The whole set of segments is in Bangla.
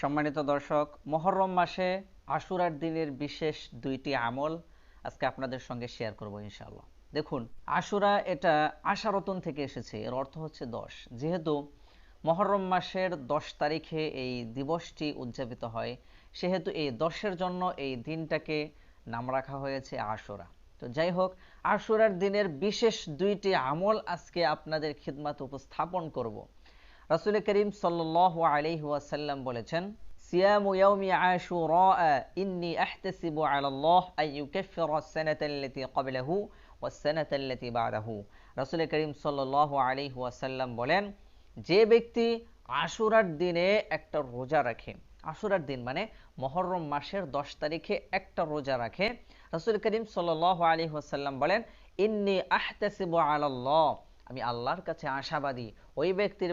সম্মানিত দর্শক, মহরম মাসে আশুরার দিনের বিশেষ দুইটি আমল আজকে আপনাদের সঙ্গে শেয়ার করব ইনশাআল্লাহ। দেখুন, আশুরা এটা আশারতন থেকে এসেছে, এর অর্থ হচ্ছে দশ। যেহেতু মহরম মাসের দশ তারিখে এই দিবসটি উদযাপিত হয়, সেহেতু এই দশের জন্য এই দিনটাকে নাম রাখা হয়েছে আশুরা। তো যাই হোক, আশুরার দিনের বিশেষ দুইটি আমল আজকে আপনাদের খিদমাত উপস্থাপন করব। রাসুল করিম সাল্লাহ বলেছেন আলা ওয়াসাল্লাম বলেন, যে ব্যক্তি আশুরার দিনে একটা রোজা রাখে, আশুরার দিন মানে মহরম মাসের দশ তারিখে একটা রোজা রাখে, রাসুল করিম সাল্লাল্লাহু আলাইহি ওয়াসাল্লাম বলেন, ইন্নি আহতাসিবু আলা আল্লাহ আমি আল্লাহর কাছে আশাবাদী। ওই ব্যক্তির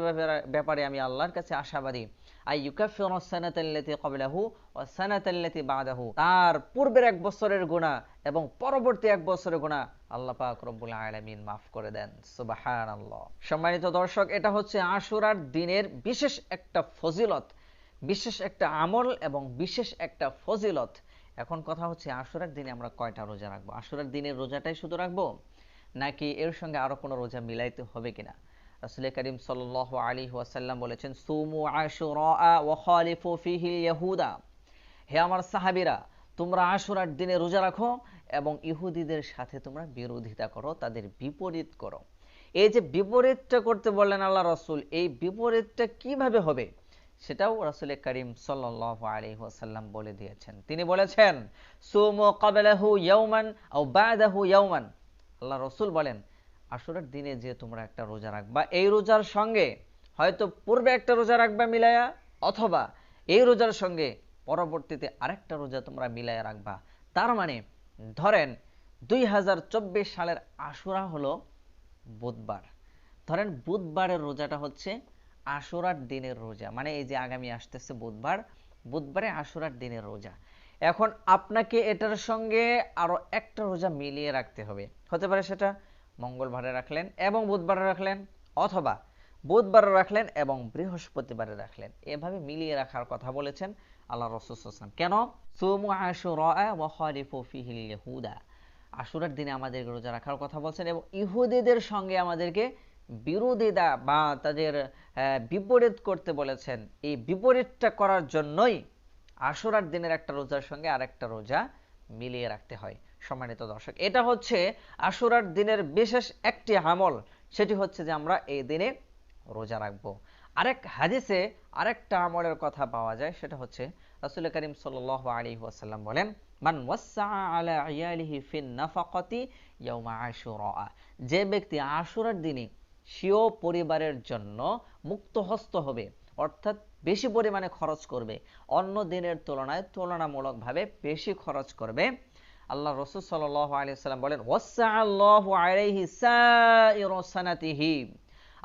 ব্যাপারে আমি আল্লাহর কাছে আশাবাদী। আই ইউকাফিরু সানাতাল্লাতী ক্বাবলাহু ওয়া সানাতাল্লাতী বাদাহু। তার পূর্বের এক বছরের গুনাহ এবং পরবর্তী এক বছরের গুনাহ আল্লাহ পাক রব্বুল আলামিন মাফ করে দেন। সুবহানাল্লাহ। সম্মানিত দর্শক, এটা হচ্ছে আশুরার দিনের বিশেষ একটা ফজিলত, বিশেষ একটা আমল এবং বিশেষ একটা ফজিলত। এখন কথা হচ্ছে আশুরার দিনে আমরা কয়টা রোজা রাখব? আশুরার দিনের রোজাটাই শুধু রাখব? নাকি এর সঙ্গে আরও কোনো রোজা মিলাইতে হবে কিনা? রাসূল করিম সাল্লাল্লাহু আলাইহি ওয়াসাল্লাম বলেছেন, সুমু আশুরা ওয়া ইয়াহুদা। হে আমার সাহাবীরা, তোমরা আশুরার দিনে রোজা রাখো এবং ইহুদিদের সাথে তোমরা বিরোধিতা করো, তাদের বিপরীত করো। এই যে বিপরীতটা করতে বললেন আল্লাহ রসুল, এই বিপরীতটা কীভাবে হবে? সেটাও রাসুল করিম সাল্লাল্লাহু আলাইহি ওয়াসাল্লাম বলে দিয়েছেন। তিনি বলেছেন, সুমু ক্বাবলাহু ইয়াওমান আও বাদাহু ইয়াওমান আল্লাহ রসুল বলেন, আসরের দিনে যে তোমরা একটা রোজা রাখবা, এই রোজার সঙ্গে হয়তো পূর্বে একটা রোজা রাখবা মিলায়া, অথবা এই রোজার সঙ্গে পরবর্তীতে আরেকটা রোজা তোমরা মিলায়া রাখবা। তার মানে ধরেন দুই হাজার চব্বিশ সালের আশুরা হলো বুধবার। ধরেন বুধবারের রোজাটা হচ্ছে আশুরার দিনের রোজা মানে এই যে আগামী আসতেছে বুধবার, বুধবারে আশুরার দিনের রোজা। এখন আপনাকে এটার সঙ্গে আরও একটা রোজা মিলিয়ে রাখতে হবে। হতে পারে সেটা মঙ্গলবারে রাখলেন এবং বুধবারে রাখলেন অথবা বুধবারে রাখলেন এবং বৃহস্পতিবারে রাখলেন। এভাবে মিলিয়ে রাখার কথা বলেছেন আল্লাহ রসুলাম কেন? সুমু আশুরা আশুরার দিনে আমাদের রোজা রাখার কথা বলছেন এবং ইহুদিদের সঙ্গে আমাদেরকে বিরোধিতা বা তাদের বিপরীত করতে বলেছেন। এই বিপরীতটা করার জন্যই আশুরার দিনের একটা রোজার সঙ্গে আরেকটা রোজা মিলিয়ে রাখতে হয়। সম্মানিত দর্শক, এটা হচ্ছে আশুরার দিনের বিশেষ একটি আমল। সেটি হচ্ছে যে আমরা এই দিনে রোজা রাখব। আরেক হাদিসে আরেকটা আমলের কথা পাওয়া যায়, সেটা হচ্ছে রাসুল করিম সাল আলী ওয়াসাল্লাম বলেন, মান আলা যে ব্যক্তি আশুরার দিনে স্বীয় পরিবারের জন্য মুক্ত হস্ত হবে অর্থাৎ বেশি পরিমাণে খরচ করবে। অন্য দিনের তুলনায় তুলনামূলকভাবে বেশি খরচ করবে। আল্লাহ রসুল সাল্লাম বলেন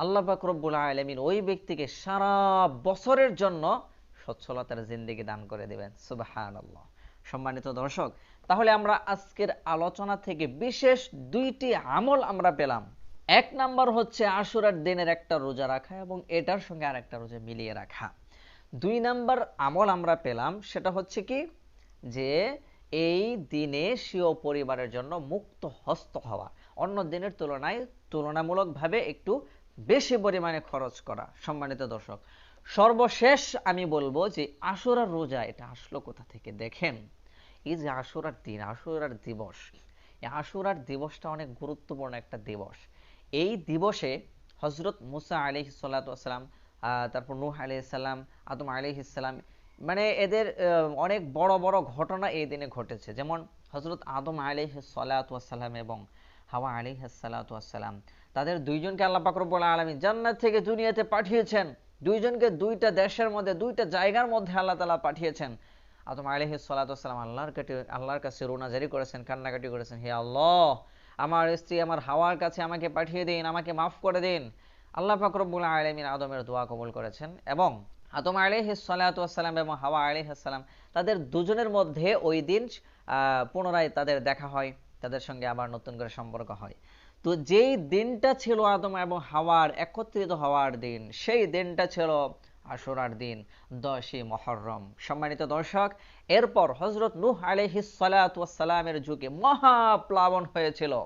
আল্লাহ বাকরবুল আলমিন ওই ব্যক্তিকে সারা বছরের জন্য সচ্ছলতার জিন্দিগি দান করে দেবেন। সুবাহান সম্মানিত দর্শক, তাহলে আমরা আজকের আলোচনা থেকে বিশেষ দুইটি আমল আমরা পেলাম। এক নাম্বার হচ্ছে আশুরার দিনের একটা রোজা রাখা এবং এটার সঙ্গে আর একটা রোজা মিলিয়ে রাখা। দুই নাম্বার আমল আমরা পেলাম, সেটা হচ্ছে কি? যে এই দিনে স্বীয় পরিবারের জন্য মুক্ত হস্ত হওয়া। অন্য দিনের তুলনায় তুলনামূলকভাবে একটু বেশি পরিমাণে খরচ করা, সম্মানিত দর্শক। সর্বশেষ আমি বলব যে আশুরার রোজা, এটা আসলো কোথা থেকে? দেখেন, এই যে আশুরার দিন, আশুরার দিবস, এই আশুরার দিবসটা অনেক গুরুত্বপূর্ণ একটা দিবস। এই দিবসে হজরত মুসা আলি সাল্লাম তারপর নূহ আলাইসাল্লাম আদম আলিহিসাল্লাম মানে এদের অনেক বড় বড় ঘটনা এই দিনে ঘটেছে। যেমন হজরত আদম আলিহ সাল্লাতাম এবং হাওয়া আলিহ সাল্লাতাম তাদের দুইজনকে আল্লাহ পাকরবুল আলমী জান্নাত থেকে দুনিয়াতে পাঠিয়েছেন। দুইজনকে দুইটা দেশের মধ্যে, দুইটা জায়গার মধ্যে আল্লাহ তালা পাঠিয়েছেন। আদম আলিহ সাল্লাতাম আল্লাহর কাছে আল্লাহর কাছে রোনাজারি করেছেন, কান্নাকাটি করেছেন, হে আল্লাহ আমার স্ত্রী আমার হাওয়ার কাছে আমাকে পাঠিয়ে দিন, আমাকে মাফ করে দিন। আল্লাহ ফাকরবুল আলমিন আদমের দোয়া কবুল করেছেন এবং আদম আলিহ সাল্লাতাম এবং হাওয়া আলিহাসাল্লাম তাদের দুজনের মধ্যে ওই দিন পুনরায় তাদের দেখা হয়, তাদের সঙ্গে আবার নতুন করে সম্পর্ক হয়। তো যেই দিনটা ছিল আদম এবং হাওয়ার, একত্রিত হওয়ার দিন, সেই দিনটা ছিল আশুরার দিন, দশই মহরম। সম্মানিত দর্শক, এরপর হজরত নূহ আলহিসালামের যুগে মহাপ্লাবন হয়েছিল।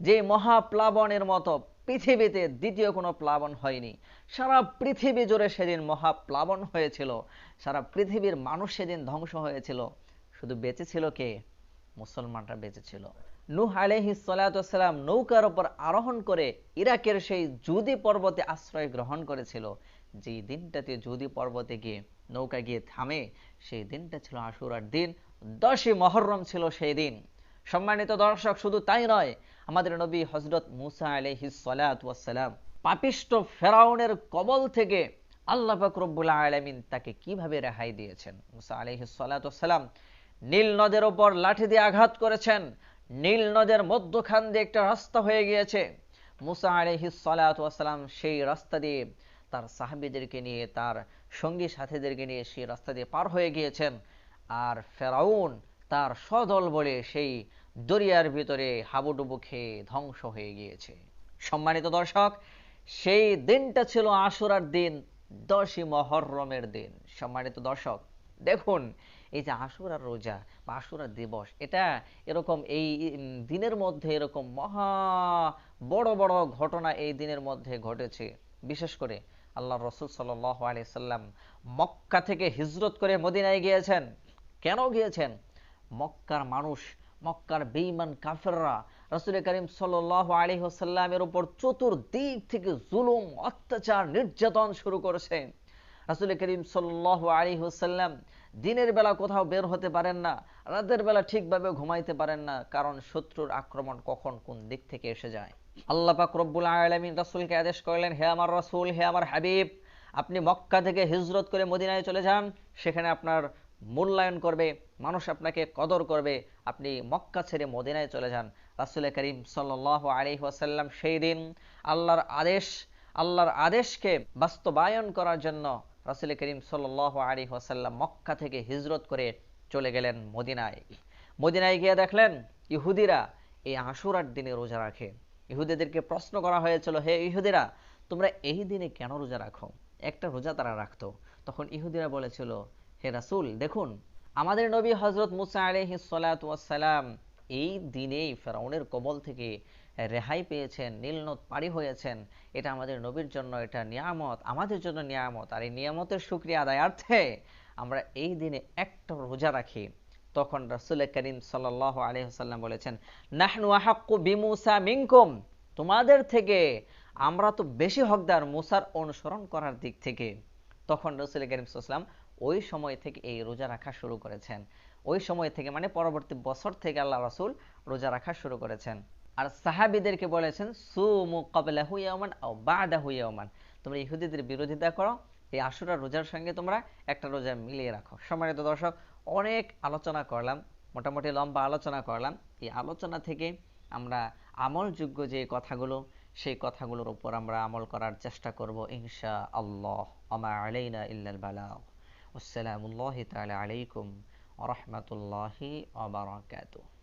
যে মহাপ্লাবনের মতো পৃথিবীতে দ্বিতীয় কোনো প্লাবন হয়নি। সারা পৃথিবী জুড়ে সেদিন মহাপ্লাবন হয়েছিল। সারা পৃথিবীর মানুষ সেদিন ধ্বংস হয়েছিল। শুধু বেঁচে ছিল কে? মুসলমানরা বেঁচে ছিল। নূহ আলহি সালাম নৌকার ওপর আরোহণ করে ইরাকের সেই জুদি পর্বতে আশ্রয় গ্রহণ করেছিল। যেই দিনটাতে জুদি পর্বতে গিয়ে নৌকা গিয়ে থামে, সেই দিনটা ছিল আশুরার দিন, দশই মহরম ছিল সেই দিন। সম্মানিত দর্শক, শুধু তাই নয়, আমাদের নবী হজরত মুসা আলহি সালাম পাপিষ্ট ফেরাউনের কবল থেকে আল্লাহ ফাকরবুল্লাহ আলমিন তাকে কীভাবে রেহাই দিয়েছেন? মুসা আলহি সালাম নীল নদের ওপর লাঠি দিয়ে আঘাত করেছেন। নীল নদের মধ্যখান দিয়ে একটা রাস্তা হয়ে গিয়েছে। মুসা আলহি সালাম সেই রাস্তা দিয়ে তার সাহাবিদেরকে নিয়ে, তার সঙ্গী সাথীদেরকে নিয়ে সেই রাস্তা দিয়ে পার হয়ে গিয়েছেন। আর ফেরাউন তার সদল বলে সেই দরিয়ার ভিতরে হাবুডুবু খেয়ে ধ্বংস হয়ে গিয়েছে। সম্মানিত দর্শক, সেই দিনটা ছিল আশুরার দিন, দশই মহরমের দিন। সম্মানিত দর্শক, দেখুন, এই যে আশুরার রোজা বা আশুরার দিবস, এটা এরকম এই দিনের মধ্যে এরকম মহা বড় বড় ঘটনা এই দিনের মধ্যে ঘটেছে। বিশেষ করে আল্লাহ রসুল সাল আলি সাল্লাম মক্কা থেকে হিজরত করে মদিনায় গিয়েছেন। কেন গিয়েছেন? মক্কার মানুষ, মক্কার বেইমান কাফেররা রসুল করিম সাল আলী হোসাল্লামের উপর চতুর্দিক থেকে জুলুম, অত্যাচার, নির্যাতন শুরু করেছে। রাসুল করিম সাল্লাহ আলী হোসাল্লাম দিনের বেলা কোথাও বের হতে পারেন না, রাতের বেলা ঠিকভাবে ঘুমাইতে পারেন না, কারণ শত্রুর আক্রমণ কখন কোন দিক থেকে এসে যায়? আল্লাহ পাক রব্বুল আলমিন রাসুলকে আদেশ করলেন, হে আমার রাসুল, হে আমার হাবিব, আপনি মক্কা থেকে হিজরত করে মদিনায় চলে যান, সেখানে আপনার মূল্যায়ন করবে, মানুষ আপনাকে কদর করবে, আপনি মক্কা ছেড়ে মদিনায় চলে যান। রাসুল করিম সাল আলী ওয়াসাল্লাম সেই দিন আল্লাহর আদেশ, আল্লাহর আদেশকে বাস্তবায়ন করার জন্য রাসুল করিম সাল আলী ওয়াসাল্লাম মক্কা থেকে হিজরত করে চলে গেলেন মদিনায়। মদিনায় গিয়ে দেখলেন, ইহুদিরা এই আশুরার দিনে রোজা রাখে। ইহুদিদেরকে প্রশ্ন করা হয়েছিল, হে ইহুদিরা, তোমরা এই দিনে কেন রোজা রাখো? একটা রোজা তারা রাখতো। তখন ইহুদিরা বলেছিল, হে রাসুল, দেখুন, আমাদের নবী হজরত মুসা আলহি সালাম এই দিনেই ফেরাউনের কবল থেকে রেহাই পেয়েছেন নীলনদ পাড়ি হয়েছেন। এটা আমাদের নবীর জন্য, এটা নিয়ামত, আমাদের জন্য নিয়ামত। আর এই নিয়ামতের সুক্রিয়া আদায়ার্থে আমরা এই দিনে একটা রোজা রাখি। তখন রাসুল করিম সাল আলহিহাল্লাম বলেছেন, নাহনু আহাক্কু বিমুসা মিনকুম। তোমাদের থেকে আমরা তো বেশি হকদার মুসার অনুসরণ করার দিক থেকে। তখন রসুল করিম সাল্লাম ওই সময় থেকে এই রোজা রাখা শুরু করেছেন। ওই সময় থেকে মানে পরবর্তী বছর থেকে আল্লাহ রাসুল রোজা রাখা শুরু করেছেন। আর সাহাবিদেরকে বলেছেন, সুমু কবলা হুইয়ামান ও বাদা হুইয়ামান তোমরা ইহুদিদের বিরোধিতা করো, এই আশুরা রোজার সঙ্গে তোমরা একটা রোজা মিলিয়ে রাখো। সম্মানিত দর্শক অনেক আলোচনা করলাম, মোটামুটি লম্বা আলোচনা করলাম। এই আলোচনা থেকে আমরা আমলযোগ্য যে কথাগুলো, সেই কথাগুলোর উপর আমরা আমল করার চেষ্টা করব ইনশা আল্লাহ আমা আলাইনা ইল্লাল বালাগ তাআলা আলাইকুম ওয়া রাহমাতুল্লাহি ওয়া বারাকাতুহু